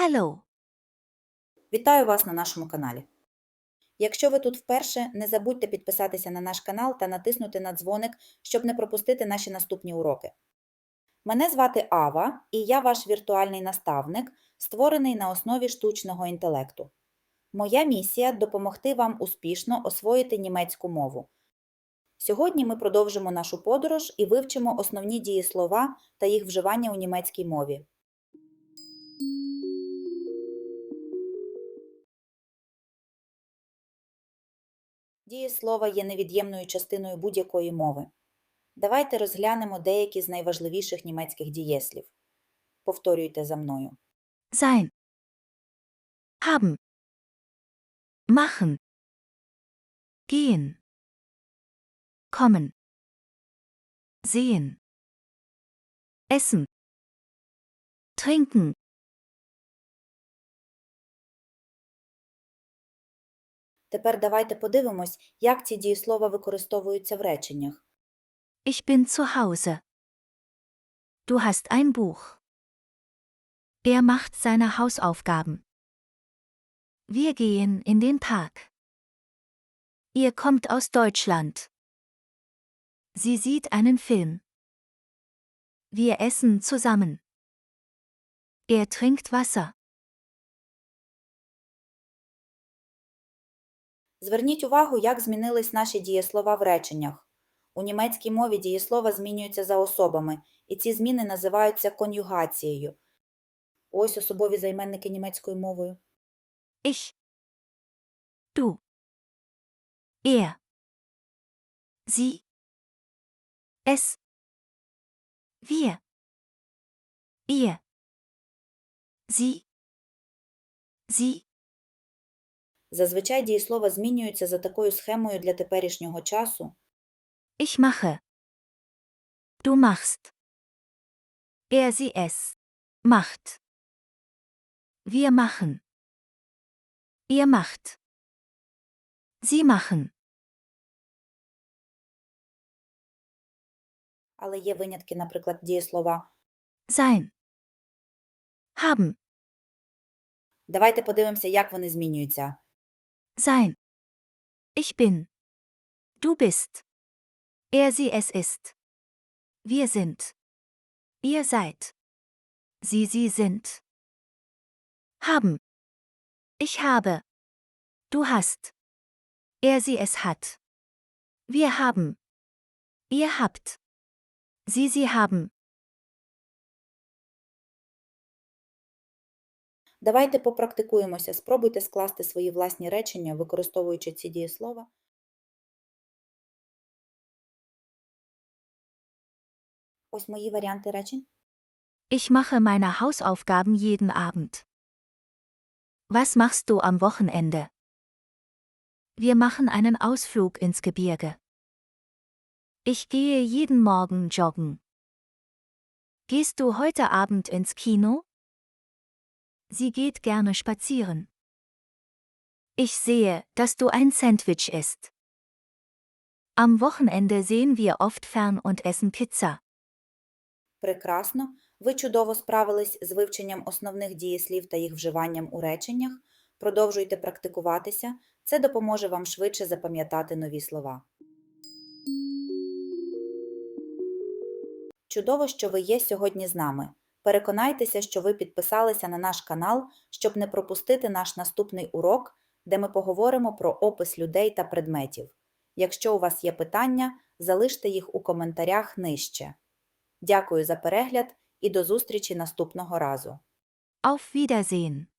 Hallo. Вітаю вас на нашому каналі. Якщо ви тут вперше, не забудьте підписатися на наш канал та натиснути на дзвоник, щоб не пропустити наші наступні уроки. Мене звати Ава, і я ваш віртуальний наставник, створений на основі штучного інтелекту. Моя місія допомогти вам успішно освоїти німецьку мову. Сьогодні ми продовжимо нашу подорож і вивчимо основні дієслова та їх вживання у німецькій мові. Дієслова є невід'ємною частиною будь-якої мови. Давайте розглянемо деякі з найважливіших німецьких дієслів. Повторюйте за мною. Sein. Haben. Machen. Gehen. Kommen. Sehen. Essen. Trinken. Тепер давайте подивимось, як ці дієслова використовуються в реченнях. Ich bin zu Hause. Du hast ein Buch. Er macht seine Hausaufgaben. Wir gehen in den Park. Ihr kommt aus Deutschland. Sie sieht einen Film. Wir essen zusammen. Er trinkt Wasser. Зверніть увагу, як змінились наші дієслова в реченнях. У німецькій мові дієслова змінюються за особами, і ці зміни називаються конюгацією. Ось особові займенники німецькою мовою. Ich. Du. Er. Sie. Es. Wir. Ihr. Sie. Sie. Зазвичай дієслова змінюються за такою схемою для теперішнього часу. Ich mache. Du machst. Er sie es. Macht. Wir machen. Ihr macht. Sie machen. Але є винятки, наприклад, дієслова. Sein. Haben. Давайте подивимося, як вони змінюються. Sein. Ich bin. Du bist. Er sie es ist. Wir sind. Ihr seid. Sie sie sind. Haben. Ich habe. Du hast. Er sie es hat. Wir haben. Ihr habt. Sie sie haben. Давайте попрактикуємося. Спробуйте скласти свої власні речення, використовуючи ці дієслова. Ось мої варіанти речень. Ich mache meine Hausaufgaben jeden Abend. Was machst du am Wochenende? Wir machen einen Ausflug ins Gebirge. Ich gehe jeden Morgen joggen. Gehst du heute Abend ins Kino? Sie geht gerne spazieren. Ich sehe, dass du ein Sandwich isst. Am Wochenende sehen wir oft fern und essen Pizza. Прекрасно. Ви чудово справились з вивченням основних дієслів та їх вживанням у реченнях. Продовжуйте практикуватися. Це допоможе вам швидше запам'ятати нові слова. Чудово, що ви є сьогодні з нами. Переконайтеся, що ви підписалися на наш канал, щоб не пропустити наш наступний урок, де ми поговоримо про опис людей та предметів. Якщо у вас є питання, залиште їх у коментарях нижче. Дякую за перегляд і до зустрічі наступного разу. Auf Wiedersehen.